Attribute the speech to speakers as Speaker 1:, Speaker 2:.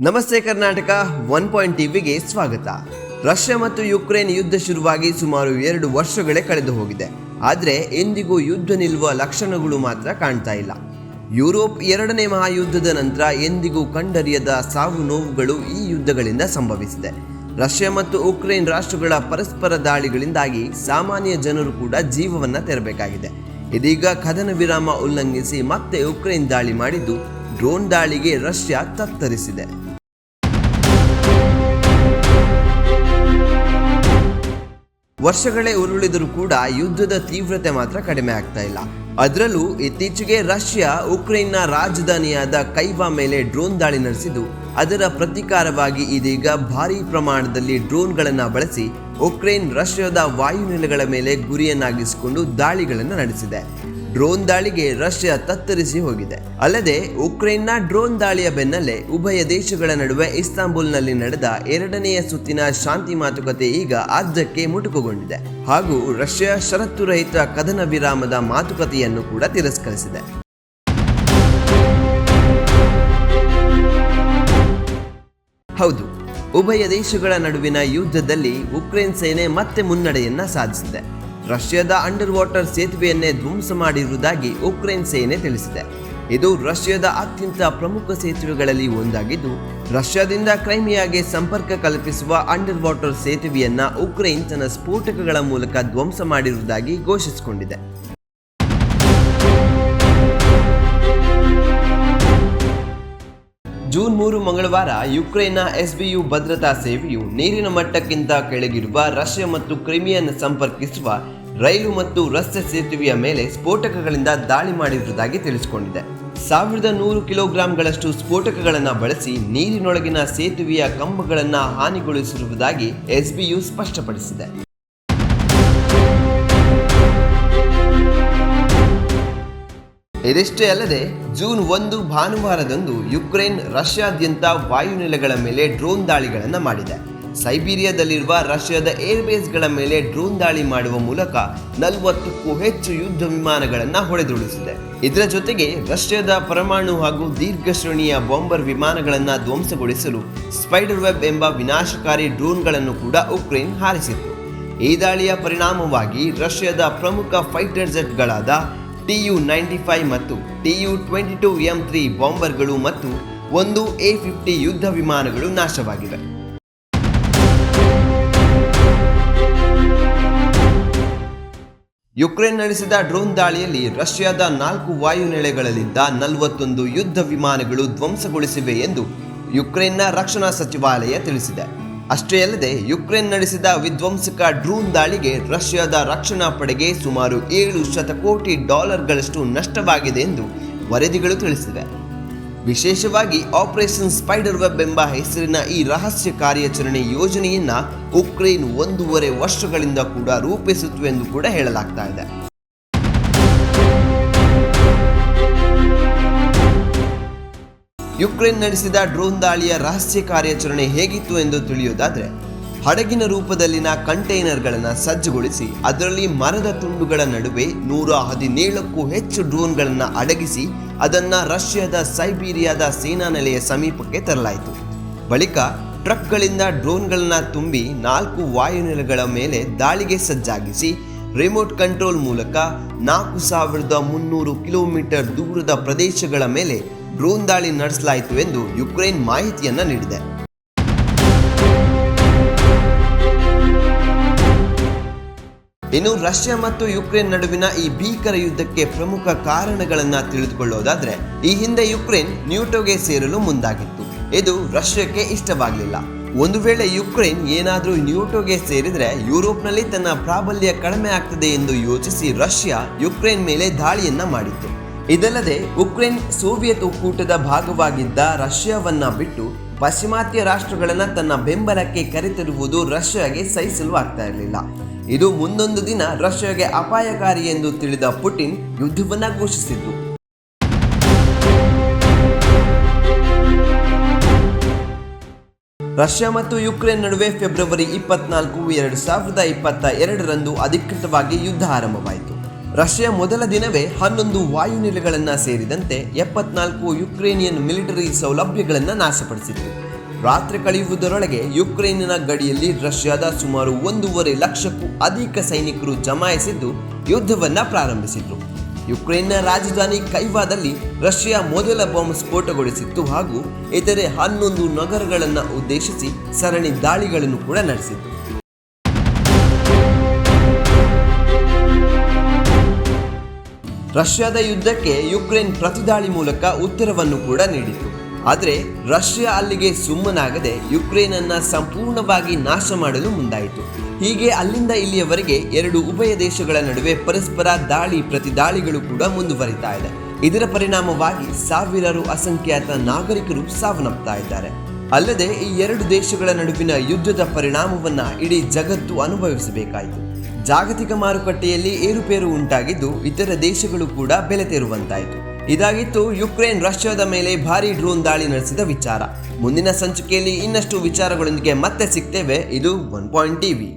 Speaker 1: ನಮಸ್ತೆ Karnataka one point ಟಿವಿಗೆ ಸ್ವಾಗತ. ರಷ್ಯಾ ಮತ್ತು ಯುಕ್ರೇನ್ ಯುದ್ಧ ಶುರುವಾಗಿ ಸುಮಾರು ಎರಡು ವರ್ಷಗಳೇ ಕಳೆದು ಹೋಗಿದೆ. ಆದರೆ ಎಂದಿಗೂ ಯುದ್ಧ ನಿಲ್ಲುವ ಲಕ್ಷಣಗಳು ಮಾತ್ರ ಕಾಣ್ತಾ ಇಲ್ಲ. ಯುರೋಪ್ ಎರಡನೇ ಮಹಾಯುದ್ಧದ ನಂತರ ಎಂದಿಗೂ ಕಂಡರಿಯದ ಸಾವು ನೋವುಗಳು ಈ ಯುದ್ಧಗಳಿಂದ ಸಂಭವಿಸಿದೆ. ರಷ್ಯಾ ಮತ್ತು ಉಕ್ರೇನ್ ರಾಷ್ಟ್ರಗಳ ಪರಸ್ಪರ ದಾಳಿಗಳಿಂದಾಗಿ ಸಾಮಾನ್ಯ ಜನರು ಕೂಡ ಜೀವವನ್ನು ತೆರಬೇಕಾಗಿದೆ. ಇದೀಗ ಕದನ ವಿರಾಮ ಉಲ್ಲಂಘಿಸಿ ಮತ್ತೆ ಉಕ್ರೇನ್ ದಾಳಿ ಮಾಡಿದ್ದು ಡ್ರೋನ್ ದಾಳಿಗೆ ರಷ್ಯಾ ತತ್ತರಿಸಿದೆ. ವರ್ಷಗಳೇ ಉರುಳಿದರೂ ಕೂಡ ಯುದ್ಧದ ತೀವ್ರತೆ ಮಾತ್ರ ಕಡಿಮೆ ಆಗ್ತಾ ಇಲ್ಲ. ಅದರಲ್ಲೂ ಇತ್ತೀಚೆಗೆ ರಷ್ಯಾ ಉಕ್ರೇನ್ನ ರಾಜಧಾನಿಯಾದ ಕೈವಾ ಮೇಲೆ ಡ್ರೋನ್ ದಾಳಿ ನಡೆಸಿದ್ದು. ಅದರ ಪ್ರತೀಕಾರವಾಗಿ ಇದೀಗ ಭಾರೀ ಪ್ರಮಾಣದಲ್ಲಿ ಡ್ರೋನ್ಗಳನ್ನು ಬಳಸಿ ಉಕ್ರೇನ್, ರಷ್ಯಾದ ವಾಯುನೆಲೆಗಳ ಮೇಲೆ ಗುರಿಯನ್ನಾಗಿಸಿಕೊಂಡು ದಾಳಿಗಳನ್ನು ನಡೆಸಿದೆ. ಡ್ರೋನ್ ದಾಳಿಗೆ ರಷ್ಯಾ ತತ್ತರಿಸಿ ಹೋಗಿದೆ. ಅಲ್ಲದೆ ಉಕ್ರೇನ್ನ ಡ್ರೋನ್ ದಾಳಿಯ ಬೆನ್ನಲ್ಲೇ ಉಭಯ ದೇಶಗಳ ನಡುವೆ ಇಸ್ತಾಂಬುಲ್ನಲ್ಲಿ ನಡೆದ ಎರಡನೆಯ ಸುತ್ತಿನ ಶಾಂತಿ ಮಾತುಕತೆ ಈಗ ಅರ್ಧಕ್ಕೆ ಮುಟುಕುಗೊಂಡಿದೆ. ಹಾಗೂ ರಷ್ಯಾ ಷರತ್ತುರಹಿತ ಕದನ ವಿರಾಮದ ಮಾತುಕತೆಯನ್ನು ಕೂಡ ತಿರಸ್ಕರಿಸಿದೆ. ಹೌದು, ಉಭಯ ದೇಶಗಳ ನಡುವಿನ ಯುದ್ಧದಲ್ಲಿ ಉಕ್ರೇನ್ ಸೇನೆ ಮತ್ತೆ ಮುನ್ನಡೆಯನ್ನ ಸಾಧಿಸಿದೆ. ರಷ್ಯಾದ ಅಂಡರ್ ವಾಟರ್ ಸೇತುವೆಯನ್ನೇ ಧ್ವಂಸ ಮಾಡಿರುವುದಾಗಿ ಉಕ್ರೇನ್ ಸೇನೆ ತಿಳಿಸಿದೆ. ಇದು ರಷ್ಯಾದ ಅತ್ಯಂತ ಪ್ರಮುಖ ಸೇತುವೆಗಳಲ್ಲಿ ಒಂದಾಗಿದ್ದು, ರಷ್ಯಾದಿಂದ ಕ್ರೈಮಿಯಾಗೆ ಸಂಪರ್ಕ ಕಲ್ಪಿಸುವ ಅಂಡರ್ ವಾಟರ್ ಸೇತುವೆಯನ್ನ ಉಕ್ರೇನ್ ತನ್ನ ಸ್ಫೋಟಕಗಳ ಮೂಲಕ ಧ್ವಂಸ ಮಾಡಿರುವುದಾಗಿ ಘೋಷಿಸಿಕೊಂಡಿದೆ. ಜೂನ್ ಮೂರು ಮಂಗಳವಾರ ಯುಕ್ರೇನ್ನ ಎಸ್ಬಿಯು ಭದ್ರತಾ ಸೇವೆಯು ನೀರಿನ ಮಟ್ಟಕ್ಕಿಂತ ಕೆಳಗಿರುವ ರಷ್ಯಾ ಮತ್ತು ಕ್ರಿಮಿಯನ್ನು ಸಂಪರ್ಕಿಸುವ ರೈಲು ಮತ್ತು ರಸ್ತೆ ಸೇತುವೆಯ ಮೇಲೆ ಸ್ಫೋಟಕಗಳಿಂದ ದಾಳಿ ಮಾಡಿರುವುದಾಗಿ ತಿಳಿಸಿಕೊಂಡಿದೆ. ಸಾವಿರದ ನೂರು ಕಿಲೋಗ್ರಾಂಗಳಷ್ಟು ಸ್ಫೋಟಕಗಳನ್ನು ಬಳಸಿ ನೀರಿನೊಳಗಿನ ಸೇತುವೆಯ ಕಂಬಗಳನ್ನು ಹಾನಿಗೊಳಿಸಿರುವುದಾಗಿ ಎಸ್ಬಿಯು ಸ್ಪಷ್ಟಪಡಿಸಿದೆ. ಇದಿಷ್ಟೇ ಅಲ್ಲದೆ, ಜೂನ್ ಒಂದು ಭಾನುವಾರದಂದು ಯುಕ್ರೇನ್ ರಷ್ಯಾದ್ಯಂತ ವಾಯುನೆಲೆಗಳ ಮೇಲೆ ಡ್ರೋನ್ ದಾಳಿಗಳನ್ನು ಮಾಡಿದೆ. ಸೈಬೀರಿಯಾದಲ್ಲಿರುವ ರಷ್ಯಾದ ಏರ್ಬೇಸ್ಗಳ ಮೇಲೆ ಡ್ರೋನ್ ದಾಳಿ ಮಾಡುವ ಮೂಲಕ ನಲವತ್ತಕ್ಕೂ ಹೆಚ್ಚು ಯುದ್ಧ ವಿಮಾನಗಳನ್ನು ಹೊಡೆದುರುಳಿಸಿದೆ. ಇದರ ಜೊತೆಗೆ ರಷ್ಯಾದ ಪರಮಾಣು ಹಾಗೂ ದೀರ್ಘ ಶ್ರೇಣಿಯ ಬಾಂಬರ್ ವಿಮಾನಗಳನ್ನು ಧ್ವಂಸಗೊಳಿಸಲು ಸ್ಪೈಡರ್ ವೆಬ್ ಎಂಬ ವಿನಾಶಕಾರಿ ಡ್ರೋನ್ಗಳನ್ನು ಕೂಡ ಉಕ್ರೇನ್ ಹಾರಿಸಿತ್ತು. ಈ ದಾಳಿಯ ಪರಿಣಾಮವಾಗಿ ರಷ್ಯಾದ ಪ್ರಮುಖ ಫೈಟರ್ ಜೆಟ್ಗಳಾದ ಟಿಯು ನೈಂಟಿ ಫೈವ್ ಮತ್ತು TU twenty two M three ಬಾಂಬರ್ಗಳು ಮತ್ತು ಒಂದು ಎ ಫಿಫ್ಟಿ ಯುದ್ಧ ವಿಮಾನಗಳು ನಾಶವಾಗಿವೆ. ಯುಕ್ರೇನ್ ನಡೆಸಿದ ಡ್ರೋನ್ ದಾಳಿಯಲ್ಲಿ ರಷ್ಯಾದ ನಾಲ್ಕು ವಾಯುನೆಲೆಗಳಲ್ಲಿದ್ದ ನಲವತ್ತೊಂದು ಯುದ್ಧ ವಿಮಾನಗಳು ಧ್ವಂಸಗೊಳಿಸಿವೆ ಎಂದು ಯುಕ್ರೇನ್ನ ರಕ್ಷಣಾ ಸಚಿವಾಲಯ ತಿಳಿಸಿದೆ. ಅಷ್ಟೇ ಅಲ್ಲದೆ ಯುಕ್ರೇನ್ ನಡೆಸಿದ ವಿಧ್ವಂಸಕ ಡ್ರೋನ್ ದಾಳಿಗೆ ರಷ್ಯಾದ ರಕ್ಷಣಾ ಪಡೆಗೆ ಸುಮಾರು ಏಳು ಶತಕೋಟಿ ಡಾಲರ್ಗಳಷ್ಟು ನಷ್ಟವಾಗಿದೆ ಎಂದು ವರದಿಗಳು ತಿಳಿಸಿವೆ. ವಿಶೇಷವಾಗಿ ಆಪರೇಷನ್ ಸ್ಪೈಡರ್ ವೆಬ್ ಎಂಬ ಹೆಸರಿನ ಈ ರಹಸ್ಯ ಕಾರ್ಯಾಚರಣೆ ಯೋಜನೆಯನ್ನ ಉಕ್ರೇನ್ ಒಂದೂವರೆ ವರ್ಷಗಳಿಂದ ಕೂಡ ರೂಪಿಸುತ್ತಿವೆ ಎಂದು ಕೂಡ ಹೇಳಲಾಗ್ತಾ ಇದೆ. ಯುಕ್ರೇನ್ ನಡೆಸಿದ ಡ್ರೋನ್ ದಾಳಿಯ ರಹಸ್ಯ ಕಾರ್ಯಾಚರಣೆ ಹೇಗಿತ್ತು ಎಂದು ತಿಳಿಯೋದಾದರೆ, ಹಡಗಿನ ರೂಪದಲ್ಲಿನ ಕಂಟೈನರ್ಗಳನ್ನು ಸಜ್ಜುಗೊಳಿಸಿ, ಅದರಲ್ಲಿ ಮರದ ತುಂಡುಗಳ ನಡುವೆ ನೂರ ಹದಿನೇಳಕ್ಕೂ ಹೆಚ್ಚು ಡ್ರೋನ್ಗಳನ್ನು ಅಡಗಿಸಿ, ಅದನ್ನು ರಷ್ಯಾದ ಸೈಬೀರಿಯಾದ ಸೇನಾ ನೆಲೆಯ ಸಮೀಪಕ್ಕೆ ತರಲಾಯಿತು. ಬಳಿಕ ಟ್ರಕ್ಗಳಿಂದ ಡ್ರೋನ್ಗಳನ್ನು ತುಂಬಿ ನಾಲ್ಕು ವಾಯುನೆಲೆಗಳ ಮೇಲೆ ದಾಳಿಗೆ ಸಜ್ಜಾಗಿಸಿ, ರಿಮೋಟ್ ಕಂಟ್ರೋಲ್ ಮೂಲಕ ನಾಲ್ಕು ಸಾವಿರದ ಮುನ್ನೂರು ಕಿಲೋಮೀಟರ್ ದೂರದ ಪ್ರದೇಶಗಳ ಮೇಲೆ ಡ್ರೋನ್ ದಾಳಿ ನಡೆಸಲಾಯಿತು ಎಂದು ಯುಕ್ರೇನ್ ಮಾಹಿತಿಯನ್ನು ನೀಡಿದೆ. ಇನ್ನು ರಷ್ಯಾ ಮತ್ತು ಯುಕ್ರೇನ್ ನಡುವಿನ ಈ ಭೀಕರ ಯುದ್ಧಕ್ಕೆ ಪ್ರಮುಖ ಕಾರಣಗಳನ್ನು ತಿಳಿದುಕೊಳ್ಳೋದಾದ್ರೆ, ಈ ಹಿಂದೆ ಯುಕ್ರೇನ್ ನ್ಯೂಟೋಗೆ ಸೇರಲು ಮುಂದಾಗಿತ್ತು. ಇದು ರಷ್ಯಾಕ್ಕೆ ಇಷ್ಟವಾಗಲಿಲ್ಲ. ಒಂದು ವೇಳೆ ಯುಕ್ರೇನ್ ಏನಾದರೂ ನ್ಯೂಟೋಗೆ ಸೇರಿದರೆ ಯುರೋಪ್ನಲ್ಲಿ ತನ್ನ ಪ್ರಾಬಲ್ಯ ಕಡಿಮೆ ಆಗ್ತದೆ ಎಂದು ಯೋಚಿಸಿ ರಷ್ಯಾ ಯುಕ್ರೇನ್ ಮೇಲೆ ದಾಳಿಯನ್ನ ಮಾಡಿತ್ತು. ಇದಲ್ಲದೆ ಉಕ್ರೇನ್ ಸೋವಿಯತ್ ಒಕ್ಕೂಟದ ಭಾಗವಾಗಿದ್ದ ರಷ್ಯಾವನ್ನ ಬಿಟ್ಟು ಪಾಶ್ಚಿಮಾತ್ಯ ರಾಷ್ಟ್ರಗಳನ್ನ ತನ್ನ ಬೆಂಬಲಕ್ಕೆ ಕರೆತರುವುದು ರಷ್ಯಾಗೆ ಸಹಿಸಲು ಆಗ್ತಾ ಇರಲಿಲ್ಲ. ಇದು ಮುಂದೊಂದು ದಿನ ರಷ್ಯಾಗೆ ಅಪಾಯಕಾರಿ ಎಂದು ತಿಳಿದ ಪುಟಿನ್ ಯುದ್ಧವನ್ನ ಘೋಷಿಸಿದ್ದು. ರಷ್ಯಾ ಮತ್ತು ಯುಕ್ರೇನ್ ನಡುವೆ ಫೆಬ್ರವರಿ ಇಪ್ಪತ್ನಾಲ್ಕು ಎರಡು ಸಾವಿರದ ಇಪ್ಪತ್ತ ಎರಡರಂದು ಅಧಿಕೃತವಾಗಿ ಯುದ್ಧ ಆರಂಭವಾಯಿತು. ರಷ್ಯಾ ಮೊದಲ ದಿನವೇ ಹನ್ನೊಂದು ವಾಯುನೆಲೆಗಳನ್ನು ಸೇರಿದಂತೆ ಎಪ್ಪತ್ನಾಲ್ಕು ಯುಕ್ರೇನಿಯನ್ ಮಿಲಿಟರಿ ಸೌಲಭ್ಯಗಳನ್ನು ನಾಶಪಡಿಸಿತು ರಾತ್ರಿ ಕಳೆಯುವುದರೊಳಗೆ ಯುಕ್ರೇನಿನ ಗಡಿಯಲ್ಲಿ ರಷ್ಯಾದ ಸುಮಾರು ಒಂದೂವರೆ ಲಕ್ಷಕ್ಕೂ ಅಧಿಕ ಸೈನಿಕರು ಜಮಾಯಿಸಿದ್ದು ಯುದ್ಧವನ್ನು ಪ್ರಾರಂಭಿಸಿದ್ರು. ಯುಕ್ರೇನ್ನ ರಾಜಧಾನಿ ಕೈವಾದಲ್ಲಿ ರಷ್ಯಾ ಮೊದಲ ಬಾಂಬ್ ಸ್ಫೋಟಗೊಳಿಸಿತ್ತು ಹಾಗೂ ಇತರೆ ಹನ್ನೊಂದು ನಗರಗಳನ್ನು ಉದ್ದೇಶಿಸಿ ಸರಣಿ ದಾಳಿಗಳನ್ನು ಕೂಡ ನಡೆಸಿತ್ತು. ರಷ್ಯಾದ ಯುದ್ಧಕ್ಕೆ ಯುಕ್ರೇನ್ ಪ್ರತಿದಾಳಿ ಮೂಲಕ ಉತ್ತರವನ್ನು ಕೂಡ ನೀಡಿತು ಆದರೆ ರಷ್ಯಾ ಅಲ್ಲಿಗೆ ಸುಮ್ಮನಾಗದೆ ಯುಕ್ರೇನ್ ಅನ್ನ ಸಂಪೂರ್ಣವಾಗಿ ನಾಶ ಮಾಡಲು ಮುಂದಾಯಿತು. ಹೀಗೆ ಅಲ್ಲಿಂದ ಇಲ್ಲಿಯವರೆಗೆ ಎರಡು ಉಭಯ ದೇಶಗಳ ನಡುವೆ ಪರಸ್ಪರ ದಾಳಿ ಪ್ರತಿದಾಳಿಗಳು ಕೂಡ ಮುಂದುವರಿತಾ ಇದೆ. ಇದರ ಪರಿಣಾಮವಾಗಿ ಸಾವಿರಾರು ಅಸಂಖ್ಯಾತ ನಾಗರಿಕರು ಸಾವನ್ನಪ್ತಾ ಇದ್ದಾರೆ. ಅಲ್ಲದೆ ಈ ಎರಡು ದೇಶಗಳ ನಡುವಿನ ಯುದ್ಧದ ಪರಿಣಾಮವನ್ನ ಇಡೀ ಜಗತ್ತು ಅನುಭವಿಸಬೇಕಾಯಿತು. ಜಾಗತಿಕ ಮಾರುಕಟ್ಟೆಯಲ್ಲಿ ಏರುಪೇರು ಉಂಟಾಗಿದ್ದು, ಇತರ ದೇಶಗಳು ಕೂಡ ಬೆಲೆ ತೆರುವಂತಾಯಿತು. ಇದಾಗಿತ್ತು ಯುಕ್ರೇನ್ ರಷ್ಯಾದ ಮೇಲೆ ಭಾರಿ ಡ್ರೋನ್ ದಾಳಿ ನಡೆಸಿದ ವಿಚಾರ. ಮುಂದಿನ ಸಂಚಿಕೆಯಲ್ಲಿ ಇನ್ನಷ್ಟು ವಿಚಾರಗಳೊಂದಿಗೆ ಮತ್ತೆ ಸಿಗ್ತೇವೆ. ಇದು ಒನ್ ಪಾಯಿಂಟ್ ಟಿವಿ.